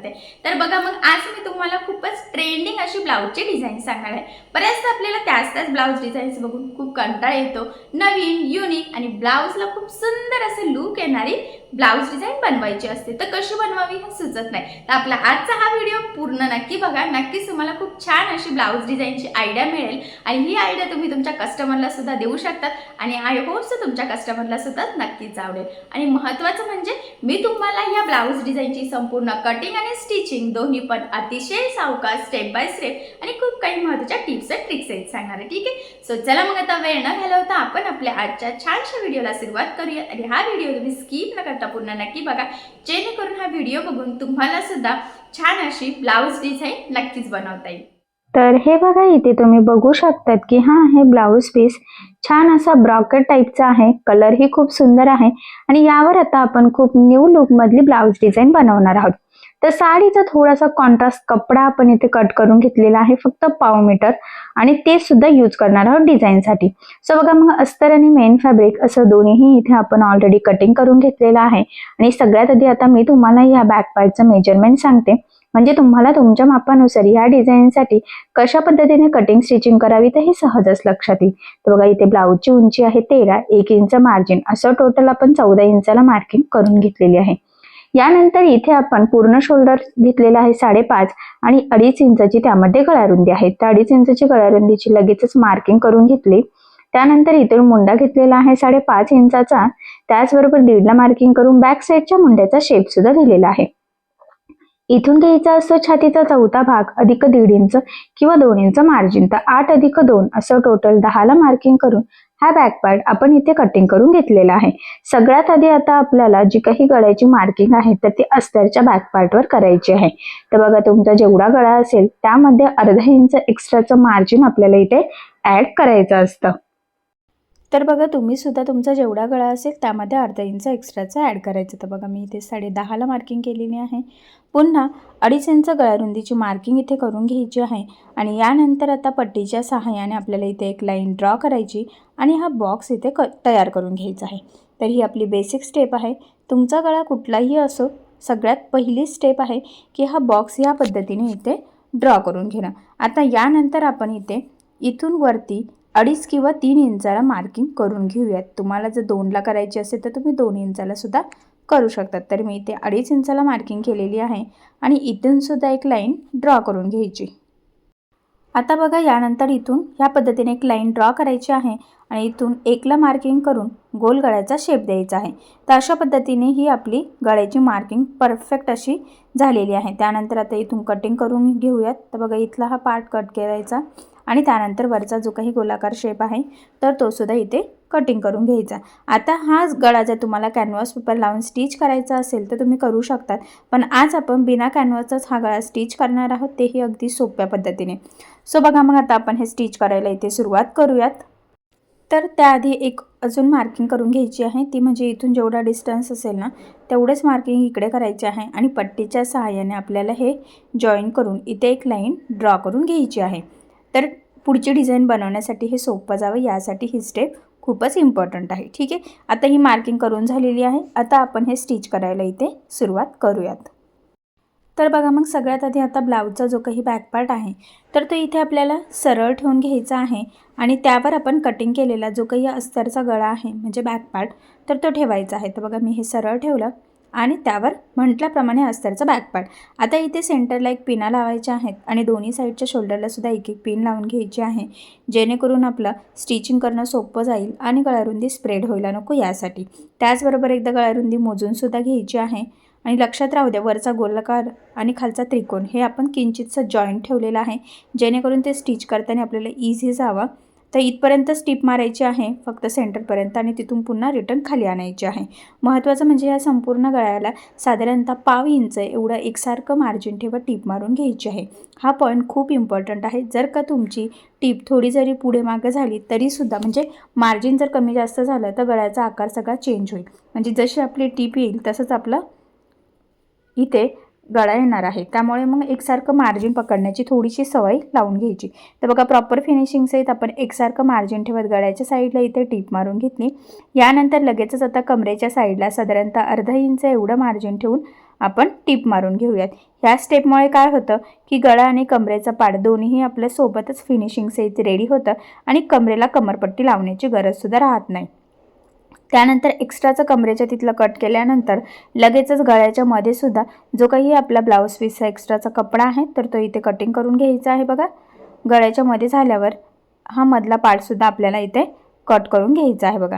करते. तर बघा मग आज मी तुम्हाला खूपच ट्रेंडिंग अशी ब्लाऊजची डिझाईन सांगणार आहे. बऱ्याचदा आपल्याला त्याच त्याच ब्लाऊज डिझाईन्स बघून खूप कंटाळा येतो. नवीन युनिक आणि ब्लाऊजला खूप सुंदर असे लुक येणारी ब्लाऊज डिझाईन बनवायची असते तर कशी बनवावी हे सुचत नाही. तर आपला आजचा हा व्हिडिओ पूर्ण नक्की बघा. नक्कीच तुम्हाला खूप छान अशी ब्लाऊज डिझाईनची आयडिया मिळेल. आणि ही आयडिया तुम्ही तुमच्या कस्टमरला सुद्धा देऊ शकतात. आणि आय होप्स तुमच्या कस्टमरला सुद्धा नक्कीच आवडेल. आणि महत्त्वाचं म्हणजे मी तुम्हाला या ब्लाऊज डिझाईनची संपूर्ण कटिंग आणि स्टिचिंग दोन्ही पण अतिशय सावकाश स्टेप बाय स्टेप आणि खूप काही महत्त्वाच्या टिप्स अँड ट्रिक्स आहेत सांगणार आहे. ठीक आहे? सो चला मग आता वेळ न घालवता आपण आपल्या आजच्या छानशा व्हिडिओला सुरुवात करूया. आणि हा व्हिडिओ तुम्ही स्किप न करता पूर्ण नक्की बघा. जेणेकरून हा व्हिडिओ बघून तुम्हाला सुद्धा छान अशी ब्लाऊज डिझाईन नक्कीच बनवता येईल. तर हे बघा इथे तुम्ही बघू शकतात की हा आहे ब्लाऊज पीस छान असा ब्रॉकेट टाईपचा आहे. कलर ही खूप सुंदर आहे. आणि यावर आता आपण खूप न्यू लुक मधली ब्लाऊज डिझाईन बनवणार आहोत. तर साडीचा थोडासा कॉन्ट्रास्ट कपडा आपण इथे कट करून घेतलेला आहे फक्त पाव मीटर आणि ते सुद्धा यूज करणार आहोत डिझाईनसाठी सो बघा मग अस्तर आणि मेन फॅब्रिक असं दोन्हीही इथे आपण ऑलरेडी कटिंग करून घेतलेलं आहे. आणि सगळ्यात आधी आता मी तुम्हाला या बॅक पार्टचं मेजरमेंट सांगते. म्हणजे तुम्हाला तुमच्या मापानुसार या डिझाईनसाठी कशा पद्धतीने कटिंग स्टिचिंग करावी तर हे सहजच लक्षात येईल. तर बघा इथे ब्लाऊजची उंची आहे तेरा एक इंच मार्जिन असं टोटल आपण चौदा इंचाला मार्किंग करून घेतलेली आहे. यानंतर इथे आपण पूर्ण शोल्डर घेतलेला आहे साडेपाच आणि अडीच इंचाची त्यामध्ये गळारुंदी आहे. त्या अडीच इंचाची गळारुंदीची लगेचच मार्किंग करून घेतली. त्यानंतर इथून मुंडा घेतलेला आहे साडेपाच इंचाचा. त्याचबरोबर दीडला मार्किंग करून बॅक साईडच्या मुंड्याचा शेप सुद्धा दिलेला आहे. इथून घ्यायचा असतो छातीचा चौथा भाग अधिक दीड इंच किंवा दोन इंच मार्जिन तर आठ अधिक दोन असं टोटल दहाला मार्किंग करून हा बॅक पार्ट आपण इथे कटिंग करून घेतलेला आहे. सगळ्यात आधी आता आपल्याला जी काही गळ्याची मार्किंग आहे तर ती अस्तरच्या बॅक पार्टवर करायची आहे. तर बघा तुमचा जेवढा गळा असेल त्यामध्ये अर्धा इंच एक्स्ट्राचं मार्जिन आपल्याला इथे ऍड करायचं असतं. तर बघा तुम्ही सुद्धा तुमचा जेवढा गळा असेल त्यामध्ये अर्धा इंच एक्स्ट्राचा ॲड करायचं. तर बघा मी इथे साडे दहाला मार्किंग केलेली आहे. पुन्हा अडीच इंच गळारुंदीची मार्किंग इथे करून घ्यायची आहे. आणि यानंतर आता पट्टीच्या सहाय्याने आपल्याला इथे एक लाईन ड्रॉ करायची आणि हा बॉक्स इथे क तयार करून घ्यायचा आहे. तर ही आपली बेसिक स्टेप आहे. तुमचा गळा कुठलाही असो सगळ्यात पहिली स्टेप आहे की हा बॉक्स या पद्धतीने इथे ड्रॉ करून घेणं. आता यानंतर आपण इथे इथून वरती अडीच किंवा तीन इंचाला मार्किंग करून घेऊयात. तुम्हाला जर दोनला करायची असेल तर तुम्ही दोन इंचाला सुद्धा करू शकतात. तर मी इथे अडीच इंचाला मार्किंग केलेली आहे आणि इथूनसुद्धा एक लाईन ड्रॉ करून घ्यायची. आता बघा यानंतर इथून ह्या पद्धतीने एक लाईन ड्रॉ करायची आहे आणि इथून एकला मार्किंग करून गोल गळ्याचा शेप द्यायचा आहे. तर अशा पद्धतीने ही आपली गळ्याची मार्किंग परफेक्ट अशी झालेली आहे. त्यानंतर आता इथून कटिंग करून घेऊयात. तर बघा इथला हा पार्ट कट करायचा. आणि त्यानंतर वरचा जो काही गोलाकार शेप आहे तर तो सुद्धा इथे कटिंग करून घ्यायचा. आता हाच गळा जर तुम्हाला कॅनव्हास पेपर लावून स्टिच करायचा असेल तर तुम्ही करू शकतात. पण आज आपण बिना कॅनव्हासचाच हा गळा स्टिच करणार आहोत तेही अगदी सोप्या पद्धतीने. सो बघा मग आता आपण हे स्टिच करायला इथे सुरुवात करूयात. तर त्याआधी एक अजून मार्किंग करून घ्यायची आहे. ती म्हणजे इथून जेवढा डिस्टन्स असेल ना तेवढंच मार्किंग इकडे करायचे आहे आणि पट्टीच्या सहाय्याने आपल्याला हे जॉईन करून इथे एक लाईन ड्रॉ करून घ्यायची आहे. तर पुढची डिझाईन बनवण्यासाठी हे सोपं जावं यासाठी ही स्टेप खूपच इम्पॉर्टंट आहे. ठीक आहे? आता ही मार्किंग करून झालेली आहे. आता आपण हे स्टिच करायला इथे सुरुवात करूयात. तर बघा मग सगळ्यात आधी आता ब्लाऊजचा जो काही बॅकपार्ट आहे तर तो इथे आपल्याला सरळ ठेवून घ्यायचा आहे आणि त्यावर आपण कटिंग केलेला जो काही अस्तरचा गळा आहे म्हणजे बॅकपार्ट तर तो ठेवायचा आहे. तर बघा मी हे सरळ ठेवलं. आणि त्यावर म्हटल्याप्रमाणे अस्तरचा बॅक आता इथे सेंटरला एक पिना लावायच्या आहेत आणि दोन्ही साईडच्या शोल्डरला सुद्धा एक एक पिन लावून घ्यायची आहे. जेणेकरून आपलं स्टिचिंग करणं सोपं जाईल आणि गळारुंदी स्प्रेड व्हायला नको यासाठी. त्याचबरोबर एकदा गळारुंदी मोजूनसुद्धा घ्यायची आहे. आणि लक्षात राहू द्या वरचा गोलाकार आणि खालचा त्रिकोण हे आपण किंचितचं जॉईंट ठेवलेलं आहे. जेणेकरून ते स्टिच करताना आपल्याला इझी जावं. तर इथपर्यंत स्टिप मारायची आहे फक्त सेंटरपर्यंत आणि तिथून पुन्हा रिटर्न खाली आणायची आहे. महत्त्वाचं म्हणजे या संपूर्ण गळ्याला साधारणतः पाव इंच एवढं एकसारखं मार्जिन ठेवा टीप मारून घ्यायची आहे. हा पॉईंट खूप इम्पॉर्टंट आहे. जर का तुमची टीप थोडी जरी पुढे मागं झाली तरीसुद्धा म्हणजे मार्जिन जर कमी जास्त झालं तर गळ्याचा आकार सगळा चेंज होईल. म्हणजे जशी आपली टीप येईल तसंच आपलं इथे गळा येणार आहे. त्यामुळे मग एकसारखं मार्जिन पकडण्याची थोडीशी सवय लावून घ्यायची. तर बघा प्रॉपर फिनिशिंग सहित आपण एकसारखं मार्जिन ठेवत गळ्याच्या साईडला इथे टीप मारून घेतली. यानंतर लगेचच आता कमरेच्या साईडला साधारणतः अर्धा इंच एवढं मार्जिन ठेवून आपण टीप मारून घेऊयात. ह्या स्टेपमुळे काय होतं की गळा आणि कमरेचा पाड दोन्हीही आपल्या सोबतच फिनिशिंग सहित रेडी होतं आणि कमरेला कमरपट्टी लावण्याची गरजसुद्धा राहत नाही. त्यानंतर एक्स्ट्राचं कमरेच्या तिथलं कट केल्यानंतर लगेचच गळ्याच्या मध्ये सुद्धा जो काही आपला ब्लाऊज पीसचा एक्स्ट्राचा कपडा आहे तर तो इथे कटिंग करून घ्यायचा आहे बघा. गळ्याच्या मध्ये झाल्यावर हा मधला पार्टसुद्धा आपल्याला इथे कट करून घ्यायचा आहे बघा.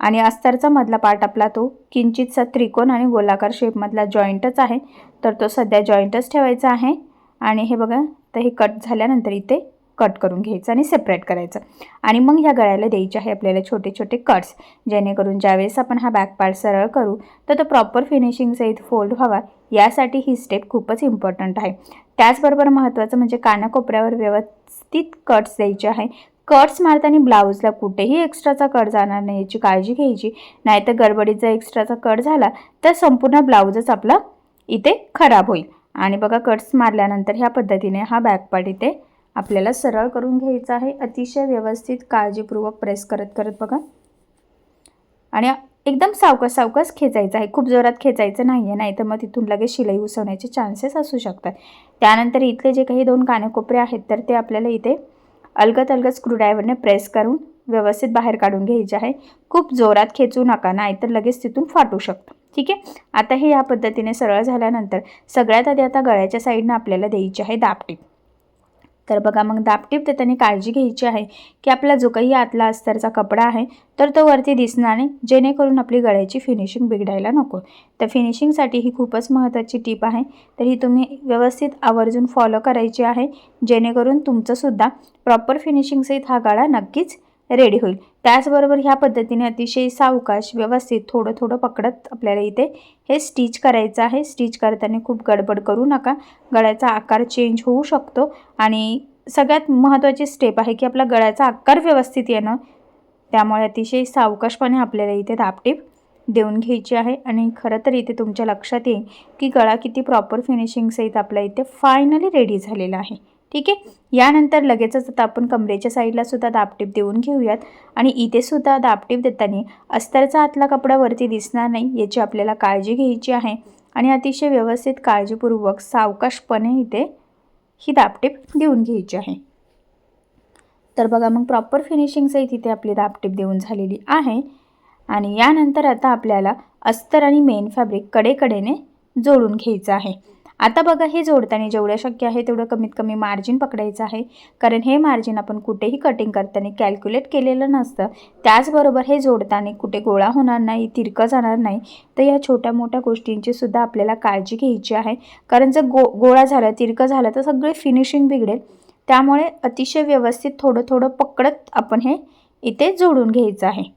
आणि अस्तरचा मधला पार्ट आपला तो किंचितसा त्रिकोण आणि गोलाकार शेपमधला जॉईंटच आहे तर तो सध्या जॉईंटच ठेवायचा आहे. आणि हे बघा तर हे कट झाल्यानंतर इथे कट करून घ्यायचं आणि सेपरेट करायचं. आणि मग ह्या गळ्याला द्यायचे आहे आपल्याला छोटे छोटे कट्स जेणेकरून ज्यावेळेस आपण हा बॅक पार्ट सरळ करू तर तो प्रॉपर फिनिशिंग सहित फोल्ड व्हावा. यासाठी ही स्टेप खूपच इम्पॉर्टंट आहे. त्याचबरोबर महत्त्वाचं म्हणजे कानाकोपऱ्यावर व्यवस्थित कट्स द्यायचे आहे. कट्स मारताना ब्लाऊजला कुठेही एक्स्ट्राचा कट जाणार नाही याची काळजी घ्यायची. नाहीतर गडबडीचा एक्स्ट्राचा कट झाला तर संपूर्ण ब्लाऊजच आपला इथे खराब होईल. आणि बघा कट्स मारल्यानंतर ह्या पद्धतीने हा बॅक पार्ट इथे आपल्याला सरळ करून घ्यायचा आहे. अतिशय व्यवस्थित काळजीपूर्वक प्रेस करत करत बघा. आणि एकदम सावकाश सावकास खेचायचं आहे. खूप जोरात खेचायचं नाही आहे नाही तर मग तिथून लगेच शिलाई उसवण्याचे चान्सेस असू शकतात. त्यानंतर इथले जे काही दोन कानेकोपरे आहेत तर ते आपल्याला इथे अलगत अलगत स्क्रूड्रायव्हरने प्रेस करून व्यवस्थित बाहेर काढून घ्यायचे आहे. खूप जोरात खेचू नका. नाहीतर लगेच तिथून फाटू शकतं. ठीक आहे? आता हे या पद्धतीने सरळ झाल्यानंतर सगळ्यात आधी आता गळ्याच्या साईडनं आपल्याला द्यायची आहे दापटीप. तर बघा मग दापटीप देताना काळजी घ्यायची आहे की आपला जो काही आतला अस्तरचा कपडा आहे तर तो वरती दिसणार नाही. जेणेकरून आपली गळ्याची फिनिशिंग बिघडायला नको. तर फिनिशिंगसाठी ही खूपच महत्त्वाची टीप आहे. तर ही तुम्ही व्यवस्थित आवर्जून फॉलो करायची आहे. जेणेकरून तुमचंसुद्धा प्रॉपर फिनिशिंगसहित हा गळा नक्कीच रेडी होईल. त्याचबरोबर ह्या पद्धतीने अतिशय सावकाश व्यवस्थित थोडं थोडं पकडत आपल्याला इथे हे स्टिच करायचं आहे. स्टिच करताना खूप गडबड करू नका. गळ्याचा आकार चेंज होऊ शकतो. आणि सगळ्यात महत्त्वाची स्टेप आहे की आपला गळ्याचा आकार व्यवस्थित येणं. त्यामुळे अतिशय सावकाशपणे आपल्याला इथे दापटीप देऊन घ्यायची आहे. आणि खरं तर इथे तुमच्या लक्षात येईल की गळा किती प्रॉपर फिनिशिंगसहित आपल्या इथे फायनली रेडी झालेला आहे. ठीक आहे? यानंतर लगेचच आता आपण कमरेच्या साईडला सुद्धा दापटीप देऊन घेऊयात. आणि इथे सुद्धा दापटीप देताना अस्तरचा आतला कपडा वरती दिसणार नाही याची आपल्याला काळजी घ्यायची आहे. आणि अतिशय व्यवस्थित काळजीपूर्वक सावकाशपणे इथे ही दापटीप देऊन घ्यायची आहे. तर बघा मग प्रॉपर फिनिशिंगसहित इथे आपली दापटीप देऊन झालेली आहे. आणि यानंतर आता आपल्याला अस्तर आणि मेन फॅब्रिक कडेकडेने जोडून घ्यायचं आहे. आता बघा हे जोडताना जेवढं शक्य आहे तेवढं कमीत कमी मार्जिन पकडायचं आहे. कारण हे मार्जिन आपण कुठेही कटिंग करताना कॅल्क्युलेट केलेलं नसतं. त्याचबरोबर हे जोडताना कुठे गोळा होणार नाही तिरकं जाणार नाही तर या छोट्या मोठ्या गोष्टींची सुद्धा आपल्याला काळजी घ्यायची आहे. कारण जर गो गोळा झालं तिरकं झालं तर सगळे फिनिशिंग बिघडेल. त्यामुळे अतिशय व्यवस्थित थोडं थोडं पकडत आपण हे इथे जोडून घ्यायचं आहे.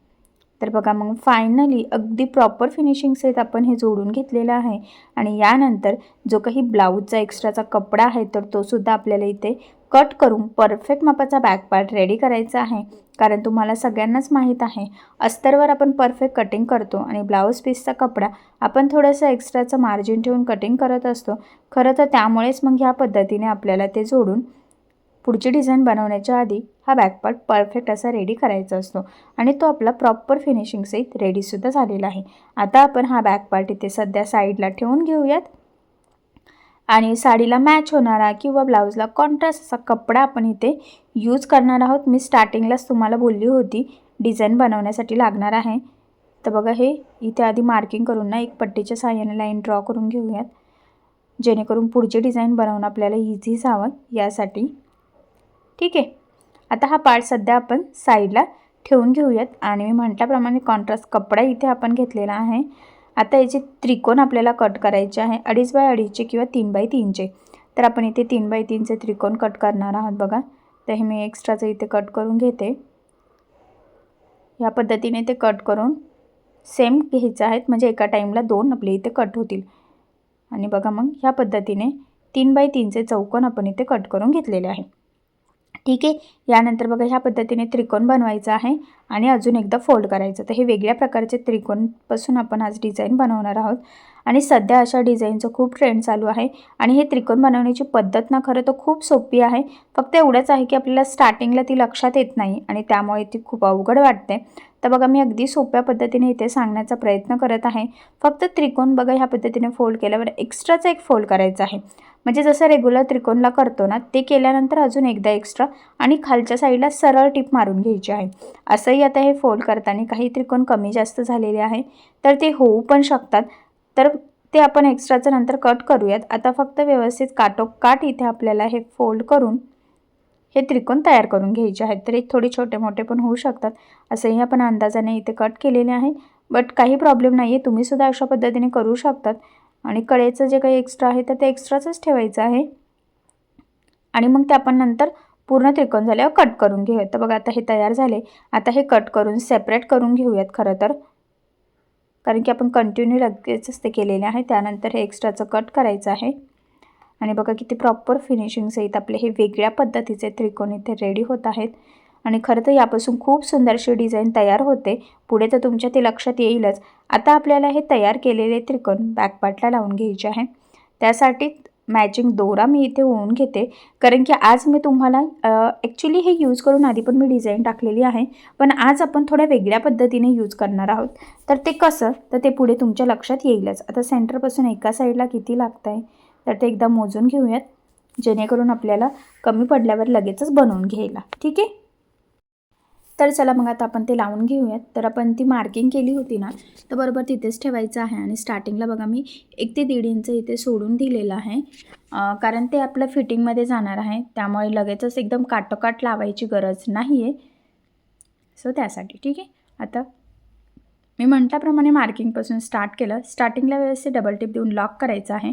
तर बघा मग फायनली अगदी प्रॉपर फिनिशिंग सहित आपण हे जोडून घेतलेलं आहे. आणि यानंतर जो काही ब्लाऊजचा एक्स्ट्राचा कपडा आहे तर तोसुद्धा आपल्याला इथे कट करून परफेक्ट मापाचा बॅक पार्ट रेडी करायचा आहे. कारण तुम्हाला सगळ्यांनाच माहीत आहे अस्तरवर आपण परफेक्ट कटिंग करतो आणि ब्लाऊज पीसचा कपडा आपण थोडंसं एक्स्ट्राचं मार्जिन ठेवून कटिंग करत असतो. खरं तर त्यामुळेच मग ह्या पद्धतीने आपल्याला ते जोडून पुढची डिझाईन बनवण्याच्या आधी हा बॅकपार्ट परफेक्ट असा रेडी करायचा असतो. आणि तो आपला प्रॉपर फिनिशिंग सहित रेडीसुद्धा झालेला आहे. आता आपण हा बॅकपार्ट इथे सध्या साईडला ठेवून घेऊयात. आणि साडीला मॅच होणारा किंवा ब्लाऊजला कॉन्ट्रास्ट असा कपडा आपण इथे यूज करणार आहोत. मी स्टार्टिंगलाच तुम्हाला बोलली होती डिझाईन बनवण्यासाठी लागणार आहे. तर बघा हे इथे आधी मार्किंग करून ना एक पट्टीच्या साह्याने लाईन ड्रॉ करून घेऊयात. जेणेकरून पुढचे डिझाईन बनवणं आपल्याला इझी जावं. यासाठी ठीक आहे. आता हा पार्ट सध्या आपण साईडला ठेवून घेऊयात. आणि मी म्हटल्याप्रमाणे कॉन्ट्रास्ट कपडा इथे आपण घेतलेला आहे. आता याचे त्रिकोण आपल्याला कट करायचे आहे. अडीच बाय अडीचचे किंवा तीन बाय तीनचे. तर आपण इथे तीन बाय तीनचे त्रिकोण कट करणार आहोत बघा. तर हे मी एक्स्ट्राचं इथे कट करून घेते. या पद्धतीने ते कट करून सेम घ्यायचं आहेत. म्हणजे एका टाईमला दोन आपले इथे कट होतील. आणि बघा मग ह्या पद्धतीने तीन बाय तीनचे चौकोन आपण इथे कट करून घेतलेले आहे. ठीक आहे? यानंतर बघा ह्या पद्धतीने त्रिकोण बनवायचा आहे आणि अजून एकदा फोल्ड करायचं. तर हे वेगळ्या प्रकारचे त्रिकोणपासून आपण आज डिझाईन बनवणार आहोत. आणि सध्या अशा डिझाईनचं खूप ट्रेंड चालू आहे आणि हे त्रिकोण बनवण्याची पद्धत ना खरं तर खूप सोपी आहे. फक्त एवढंच आहे की आपल्याला स्टार्टिंगला ती लक्षात येत नाही आणि त्यामुळे ती खूप अवघड वाटते. तर बघा मी अगदी सोप्या पद्धतीने इथे सांगण्याचा प्रयत्न करत आहे. फक्त त्रिकोण बघा ह्या पद्धतीने फोल्ड केल्यावर एक्स्ट्राचा एक फोल्ड करायचा आहे. म्हणजे जसं रेग्युलर त्रिकोणला करतो ना ते केल्यानंतर अजून एकदा एक्स्ट्रा आणि खालच्या साईडला सरळ टिप मारून घ्यायची आहे. असंही आता हे फोल्ड करताना काही त्रिकोण कमी जास्त झालेले आहे तर ते होऊ पण शकतात. तर ते आपण एक्स्ट्राचं नंतर कट करूयात. आता फक्त व्यवस्थित काटोकाट इथे आपल्याला हे फोल्ड करून हे त्रिकोण तयार करून घ्यायचे आहेत. तर एक थोडे छोटे मोठे पण होऊ शकतात. असंही आपण अंदाजाने इथे कट केलेले आहे. बट काही प्रॉब्लेम नाही आहे तुम्हीसुद्धा अशा पद्धतीने करू शकतात. आणि कडेचं जे काही एक्स्ट्रा आहे तर ते एक्स्ट्राचंच ठेवायचं आहे. आणि मग ते आपण नंतर पूर्ण त्रिकोण झाल्यावर कट करून घेऊयात. तर बघा आता हे तयार झाले. आता हे कट करून सेपरेट करून घेऊयात खरं तर. कारण की आपण कंटिन्यू लगेचच ते केलेले आहे. त्यानंतर हे एक्स्ट्राचं कट करायचं आहे. आणि बघा किती प्रॉपर फिनिशिंग सहित आपले हे वेगळ्या पद्धतीचे त्रिकोण इथे रेडी होत आहेत. आणि खरं तर यापासून खूप सुंदरशी डिझाईन तयार होते. पुढे तर तुमच्या ते लक्षात येईलच. आता आपल्याला हे तयार केलेले त्रिकोण बॅकपार्टला लावून घ्यायचे आहे. त्यासाठी मॅचिंग दोरा मी इथे होऊन घेते. कारण की आज मी तुम्हाला ॲक्च्युली हे यूज करून आधी पण मी डिझाईन टाकलेली आहे. पण आज आपण थोड्या वेगळ्या पद्धतीने यूज करणार आहोत. तर ते कसं? तर ते पुढे तुमच्या लक्षात येईलच. आता सेंटरपासून एका साईडला किती लागतं आहे तर ते एकदा मोजून घेऊयात. जेणेकरून आपल्याला कमी पडल्यावर लगेचच बनवून घ्यायला. ठीक आहे? तर चला मग आता आपण ते लावून घेऊयात. तर आपण ती मार्किंग केली होती ना तर बरोबर तिथेच ठेवायचं आहे. आणि स्टार्टिंगला बघा मी एक ते दीड इंच इथे सोडून दिलेलं आहे. कारण ते आपलं फिटिंगमध्ये जाणार आहे. त्यामुळे लगेचच एकदम काटोकाट लावायची गरज नाही आहे सो त्यासाठी ठीक आहे? आता मी म्हटल्याप्रमाणे मार्किंगपासून स्टार्ट केलं. स्टार्टिंगला व्यवस्थित डबल टिप देऊन लॉक करायचं आहे.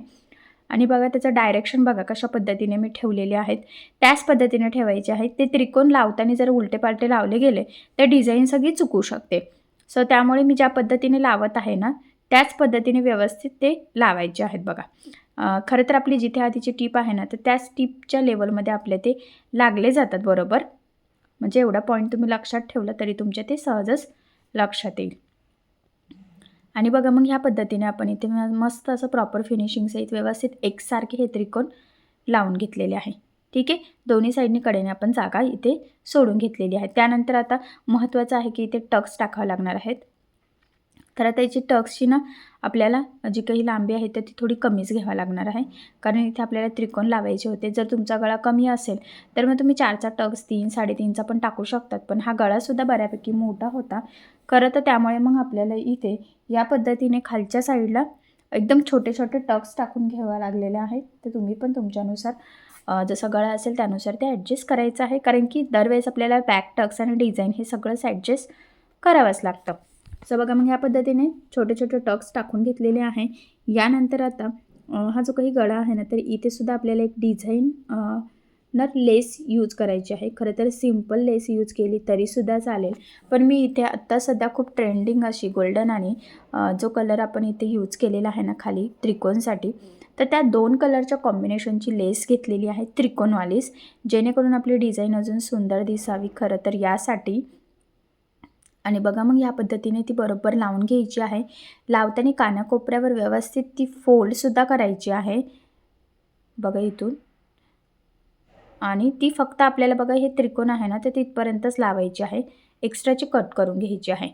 आणि बघा त्याचं डायरेक्शन बघा कशा पद्धतीने मी ठेवलेले आहेत. त्याच पद्धतीने ठेवायचे आहेत. ते त्रिकोण लावताना जर उलटे पालटे लावले गेले तर डिझाईन सगळी चुकू शकते. सो त्यामुळे मी ज्या पद्धतीने लावत आहे ना त्याच पद्धतीने व्यवस्थित ते लावायचे आहेत बघा. खरं तर आपली जिथे आधीची टीप आहे ना तर त्याच टीपच्या लेवलमध्ये आपले ते लागले जातात बरोबर. म्हणजे एवढा पॉईंट तुम्ही लक्षात ठेवलं तरी तुमच्या ते सहजच लक्षात येईल. आणि बघा मग ह्या पद्धतीने आपण इथे मस्त असं प्रॉपर फिनिशिंग सहित व्यवस्थित एकसारखे हे त्रिकोण लावून घेतलेले आहे. ठीक आहे? दोन्ही साईडनी कडेने आपण जागा इथे सोडून घेतलेली आहे. त्यानंतर आता महत्त्वाचं आहे की इथे टक्स टाकावं लागणार आहेत. तर आता याची टक्सची ना आपल्याला जी काही लांबी आहे तर ती थोडी कमीच घ्यावं लागणार आहे. कारण इथे आपल्याला त्रिकोण लावायचे होते. जर तुमचा गळा कमी असेल तर मग तुम्ही चारचा टक्स तीन साडेतीनचा पण टाकू शकतात. पण हा गळासुद्धा बऱ्यापैकी मोठा होता. खरं तर त्यामुळे मग आपल्याला इथे या पद्धतीने खालच्या साईडला एकदम छोटे छोटे टक्स टाकून घ्यावा लागलेले आहेत. तर तुम्ही पण तुमच्यानुसार जसं जसा गळा असेल त्यानुसार ते ॲडजस्ट करायचं आहे. कारण की दरवेळेस आपल्याला बॅक टक्स आणि डिझाईन हे सगळंच ॲडजस्ट करावंच लागतं. सो बघा मग या पद्धतीने छोटे छोटे टक्स टाकून घेतलेले आहे. यानंतर आता हा जो काही गळा आहे ना तर इथे सुद्धा आपल्याला एक डिझाईन नर लेस यूज करायची आहे. खरं तर सिंपल लेस यूज केली तरीसुद्धा चालेल. पण मी इथे आत्ता सध्या खूप ट्रेंडिंग अशी गोल्डन आणि जो कलर आपण इथे यूज केलेला आहे ना खाली त्रिकोणसाठी तर त्या दोन कलरच्या कॉम्बिनेशनची लेस घेतलेली आहे त्रिकोणवालीस जेणेकरून आपली डिझाईन अजून सुंदर दिसावी. खरं तर यासाठी आणि बघा मग या पद्धतीने ती बरोबर लावून घ्यायची आहे. लावताना कानाकोपऱ्यावर व्यवस्थित ती फोल्डसुद्धा करायची आहे. बघा इथून. आणि ती फक्त आपल्याला बघा हे त्रिकोण आहे ना ते तिथपर्यंतच लावायची आहे. एक्स्ट्राची कट करून घ्यायची आहे.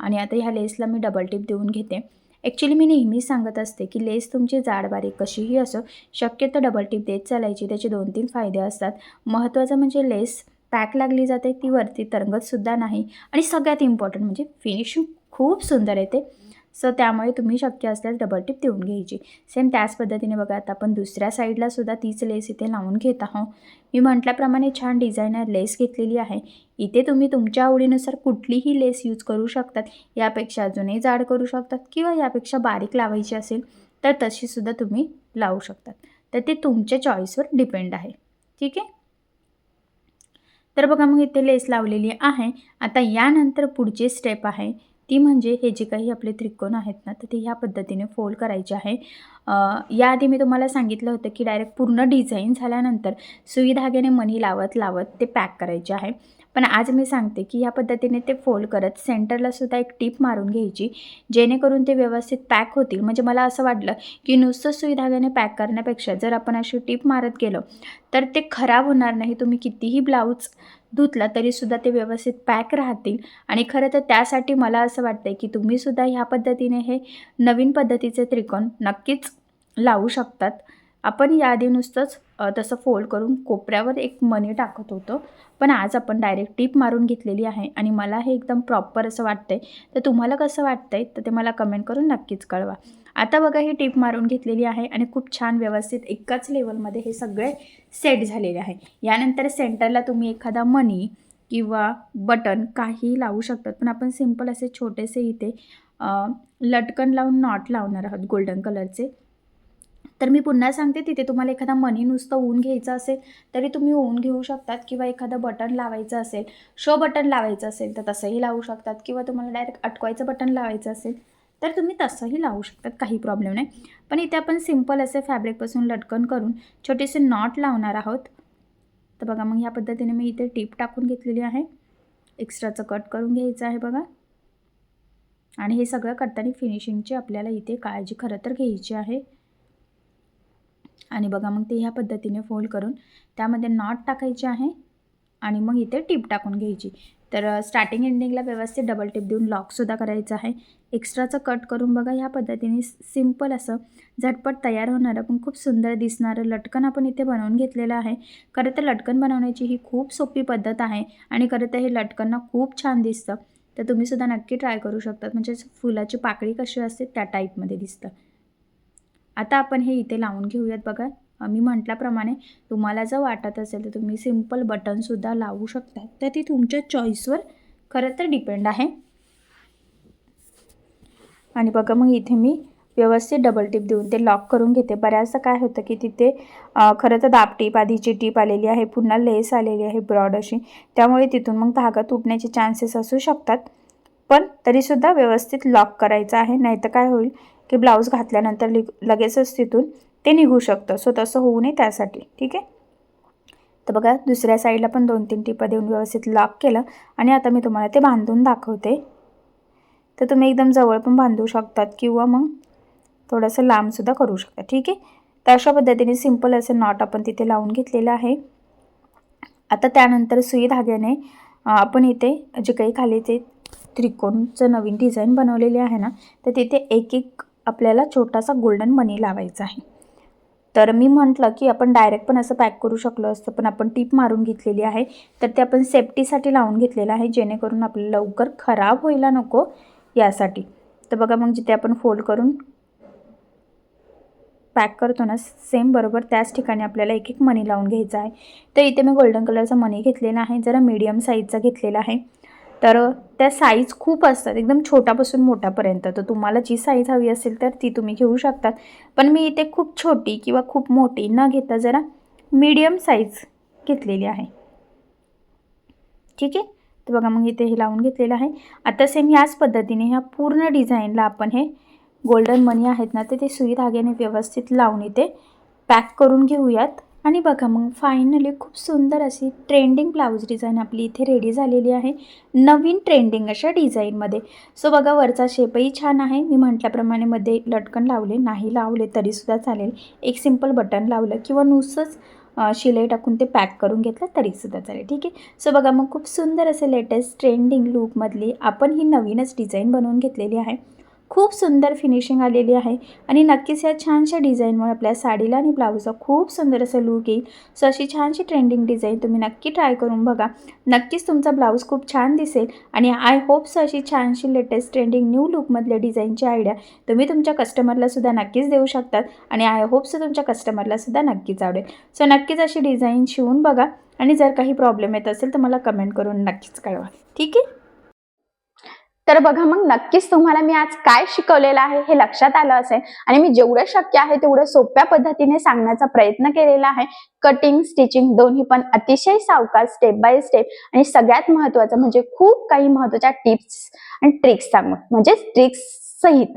आणि आता ह्या लेसला मी डबल टिप देऊन घेते. ॲक्च्युली मी नेहमी सांगत असते की लेस तुमची जाडबारीक कशीही असो शक्यतो डबल टिप देत चालायची. त्याचे दोन तीन फायदे असतात. महत्त्वाचं म्हणजे लेस पॅक लागली जाते ती वरती तरंगतसुद्धा नाही. आणि सगळ्यात इम्पॉर्टंट म्हणजे फिनिशिंग खूप सुंदर येते सो त्यामुळे तुम्ही शक्य असल्यास डबल टिप देऊन घ्यायची. सेम त्याच पद्धतीने बघा आता आपण दुसऱ्या साईडला सुद्धा तीच लेस इथे लावून घेत आहोत. मी म्हटल्याप्रमाणे छान डिझायनर लेस घेतलेली आहे. इथे तुम्ही तुमच्या आवडीनुसार कुठलीही लेस यूज करू शकतात. यापेक्षा अजूनही जाड करू शकतात किंवा यापेक्षा बारीक लावायची असेल तर तशीसुद्धा तुम्ही लावू शकतात. तर ते तुमच्या चॉईसवर डिपेंड आहे. ठीक आहे? तर बघा मग इथे लेस लावलेली आहे. आता यानंतर पुढची स्टेप आहे. ती म्हणजे हे जे काही आपले त्रिकोण आहेत ना तर ते ह्या पद्धतीने फोल्ड करायचे आहे. याआधी मी तुम्हाला सांगितलं होतं की डायरेक्ट पूर्ण डिझाईन झाल्यानंतर सुई धाग्याने मणी लावत लावत ते पॅक करायचे आहे. पण आज मी सांगते की ह्या पद्धतीने ते फोल्ड करत सेंटरला सुद्धा एक टीप मारून घ्यायची जेणेकरून ते व्यवस्थित पॅक होतील. म्हणजे मला असं वाटलं की नुसतं सुई धाग्याने पॅक करण्यापेक्षा जर आपण अशी टीप मारत गेलो तर ते खराब होणार नाही. तुम्ही कितीही ब्लाऊज धुतला तरीसुद्धा ते व्यवस्थित पॅक राहतील. आणि खरं तर त्यासाठी मला असं वाटतं की तुम्हीसुद्धा ह्या पद्धतीने हे नवीन पद्धतीचे त्रिकोण नक्कीच लावू शकतात. आपण याआधी नुसतंच तसं फोल्ड करून कोपऱ्यावर एक मनी टाकत होतो. पण आज आपण डायरेक्ट टीप मारून घेतलेली आहे आणि मला हे एकदम प्रॉपर असं वाटतं आहे तर तुम्हाला कसं वाटतं आहे तर ते मला कमेंट करून नक्कीच कळवा. आता बघा ही टीप मारून घेतलेली आहे आणि खूप छान व्यवस्थित एकाच लेवलमध्ये हे सगळे सेट झालेले आहे. यानंतर सेंटरला तुम्ही एखादा मनी किंवा बटन काही लावू शकतात. पण आपण सिंपल असे छोटेसे इथे लटकन लावून नॉट लावणार आहोत गोल्डन कलरचे. तर मी पुन्हा सांगते तिथे तुम्हाला एखादा मनी नुसतं ऊन घ्यायचं असेल तरी तुम्ही ऊन घेऊ शकतात किंवा एखादं बटन लावायचं असेल शो बटन लावायचं असेल तर तसंही लावू शकतात किंवा तुम्हाला डायरेक्ट अटकवायचं बटन लावायचं असेल तर तुम्ही तसंही लावू शकतात काही प्रॉब्लेम नाही. पण इथे आपण सिंपल असे फॅब्रिकपासून लटकन करून छोटेसे नॉट लावणार आहोत. तर बघा मग ह्या पद्धतीने मी इथे टीप टाकून घेतलेली आहे. एक्स्ट्राचं कट करून घ्यायचं आहे बघा. आणि हे सगळं करताना फिनिशिंगची आपल्याला इथे काळजी खरं तर घ्यायची आहे. आणि बघा मग ते ह्या पद्धतीने फोल्ड करून त्यामध्ये नॉट टाकायचे आहे आणि मग इथे टिप टाकून घ्यायची. तर स्टार्टिंग एंडिंगला व्यवस्थित डबल टिप देऊन लॉकसुद्धा करायचं आहे. एक्स्ट्राचं कट करून बघा ह्या पद्धतीने सिंपल असं झटपट तयार होणारं पण खूप सुंदर दिसणारं लटकन आपण इथे बनवून घेतलेलं आहे. खरं तर लटकन बनवण्याची ही खूप सोपी पद्धत आहे आणि खरं तर हे लटकनना खूप छान दिसतं. तर तुम्हीसुद्धा नक्की ट्राय करू शकतात. म्हणजे फुलाची पाकळी कशी असते त्या टाईपमध्ये दिसतं. आता आपण हे इथे लावून घेऊयात बघा. मी म्हटल्याप्रमाणे तुम्हाला जर वाटत असेल तर तुम्ही सिंपल बटनसुद्धा लावू शकता. तर ती तुमच्या चॉईसवर खरं तर डिपेंड आहे. आणि बघा मग इथे मी व्यवस्थित डबल टिप देऊन ते लॉक करून घेते. बऱ्याचदा काय होतं की तिथे खरं तर दाब टीप आधीची टीप आलेली आहे पुन्हा लेस आलेली आहे ब्रॉड अशी. त्यामुळे तिथून मग धागा तुटण्याचे चान्सेस असू शकतात. पण तरीसुद्धा व्यवस्थित लॉक करायचं आहे. नाहीतर काय होईल? की ब्लाऊज घातल्यानंतर लि लगेचच तिथून ते निघू शकतं. सो तसं होऊ नये त्यासाठी. ठीक आहे? तर बघा दुसऱ्या साईडला पण दोन तीन टिपं देऊन व्यवस्थित लॉक केलं आणि आता मी तुम्हाला ते बांधून दाखवते. तर तुम्ही एकदम जवळ पण बांधू शकतात किंवा मग थोडंसं लांबसुद्धा करू शकता. ठीक आहे? तर अशा पद्धतीने सिंपल असं नॉट आपण तिथे लावून घेतलेलं आहे. आता त्यानंतर सुई धाग्याने आपण इथे जे काही खाली ते त्रिकोणचं नवीन डिझाईन बनवलेली आहे ना तर तिथे एक एक आपल्याला छोटासा गोल्डन मनी लावायचा आहे. तर मी म्हटलं की आपण डायरेक्ट पण असं पॅक करू शकलो असतं पण आपण टीप मारून घेतलेली आहे. तर ते आपण सेफ्टीसाठी लावून घेतलेलं आहे जेणेकरून आपल्याला लवकर खराब व्हायला नको यासाठी. तर बघा मग जिथे आपण फोल्ड करून पॅक करतो ना सेम बरोबर त्याच ठिकाणी आपल्याला एक एक मनी लावून घ्यायचा आहे. तर इथे मी गोल्डन कलरचा मनी घेतलेला आहे जरा मीडियम साईजचा घेतलेला आहे. तर त्या साईज खूप असतात. एकदम छोटापासून मोठ्यापर्यंत. तर तुम्हाला जी साईज हवी असेल तर ती तुम्ही घेऊ शकतात पण मी इथे खूप छोटी किंवा खूप मोठी न घेता जरा मीडियम साईज घेतलेली आहे. ठीक आहे? तर बघा मग इथे हे लावून घेतलेलं आहे. आता सेम याच पद्धतीने ह्या पूर्ण डिझाईनला आपण हे गोल्डन मनी आहेत ना ते ते सुई धाग्याने व्यवस्थित लावून इथे पॅक करून घेऊयात. आणि बघा मग फायनली खूप सुंदर अशी ट्रेंडिंग ब्लाऊज डिझाईन आपली इथे रेडी झालेली आहे. नवीन ट्रेंडिंग अशा डिझाईनमध्ये सो बघा वरचा शेपही छान आहे. मी म्हटल्याप्रमाणे मध्ये लटकन लावले नाही लावले तरीसुद्धा चालेल. एक सिंपल बटन लावलं किंवा नुसतंच शिलाई टाकून ते पॅक करून घेतलं तरीसुद्धा चालेल. ठीक आहे? सो बघा मग खूप सुंदर असे लेटेस्ट ट्रेंडिंग लूकमधली आपण ही नवीनच डिझाईन बनवून घेतलेली आहे. खूप सुंदर फिनिशिंग आलेली आहे. आणि नक्कीच या छानशा डिझाईनमुळे आपल्या साडीला आणि ब्लाऊजला खूप सुंदर असं लूक येईल. सो अशी छानशी ट्रेंडिंग डिझाईन तुम्ही नक्की ट्राय करून बघा. नक्कीच तुमचा ब्लाऊज खूप छान दिसेल. आणि आय होप्स अशी छानशी लेटेस्ट ट्रेंडिंग न्यू लुकमधल्या डिझाईनची आयडिया तुम्ही तुमच्या कस्टमरला सुद्धा नक्कीच देऊ शकतात. आणि आय होप्स तुमच्या कस्टमरलासुद्धा नक्कीच आवडेल. सो नक्कीच अशी डिझाईन शिवून बघा. आणि जर काही प्रॉब्लेम येत असेल तर मला कमेंट करून नक्कीच कळवा. ठीक आहे? तर बघा मग नक्कीच तुम्हाला मी आज काय शिकवलेलं आहे हे लक्षात आलं असेल. आणि मी जेवढं शक्य आहे तेवढं सोप्या पद्धतीने सांगण्याचा प्रयत्न केलेला आहे. कटिंग स्टिचिंग दोन्ही पण अतिशय सावकाश स्टेप बाय स्टेप आणि सगळ्यात महत्वाचं म्हणजे खूप काही महत्त्वाच्या टिप्स आणि ट्रिक्स सांगून म्हणजे ट्रिक्स सहित.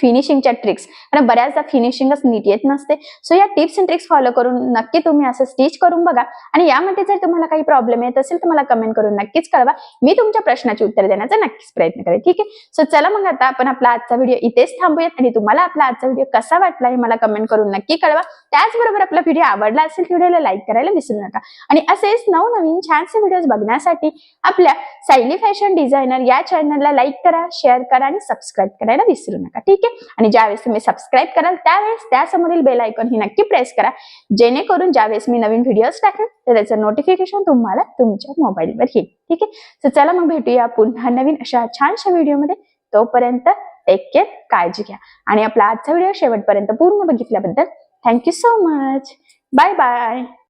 फिनिशिंगच्या ट्रिक्स कारण बऱ्याचदा फिनिशिंगच नीट येत नसते. सो या टिप्स अँड ट्रिक्स फॉलो करून नक्की तुम्ही असं स्टिच करून बघा. आणि यामध्ये जर तुम्हाला काही प्रॉब्लेम येत असेल तर मला कमेंट करून नक्कीच कळवा. मी तुमच्या प्रश्नाची उत्तर देण्याचा नक्कीच प्रयत्न करेन. ठीक आहे? सो चला मग आता आपण आपला आजचा व्हिडिओ इथेच थांबूयात. आणि तुम्हाला आपला आजचा व्हिडिओ कसा वाटला हे मला कमेंट करून नक्की कळवा. त्याचबरोबर आपला व्हिडिओ आवडला असेल व्हिडिओला लाईक करायला विसरू नका. आणि असेच नवनवीन छानसे व्हिडिओज बघण्यासाठी आपल्या सायली फॅशन डिझायनर या चॅनलला लाईक करा शेअर करा आणि सबस्क्राईब करायला विसरू नका. ठीक आहे? आणि ज्यावेळेस तुम्ही सबस्क्राईब कराल त्यावेळेस त्यासमोरील बेल आयकॉन ही नक्की प्रेस करा. जेणेकरून ज्यावेळेस मी नवीन व्हिडिओज टाकेन तर त्याचं नोटिफिकेशन तुम्हाला तुमच्या मोबाईलवर येईल. ठीक आहे? तर चला मग भेटूया पुन्हा नवीन अशा छानशा व्हिडिओमध्ये तोपर्यंत टेक केअर काळजी घ्या. आणि आपला आजचा व्हिडिओ शेवटपर्यंत पूर्ण बघितल्याबद्दल thank you so much bye bye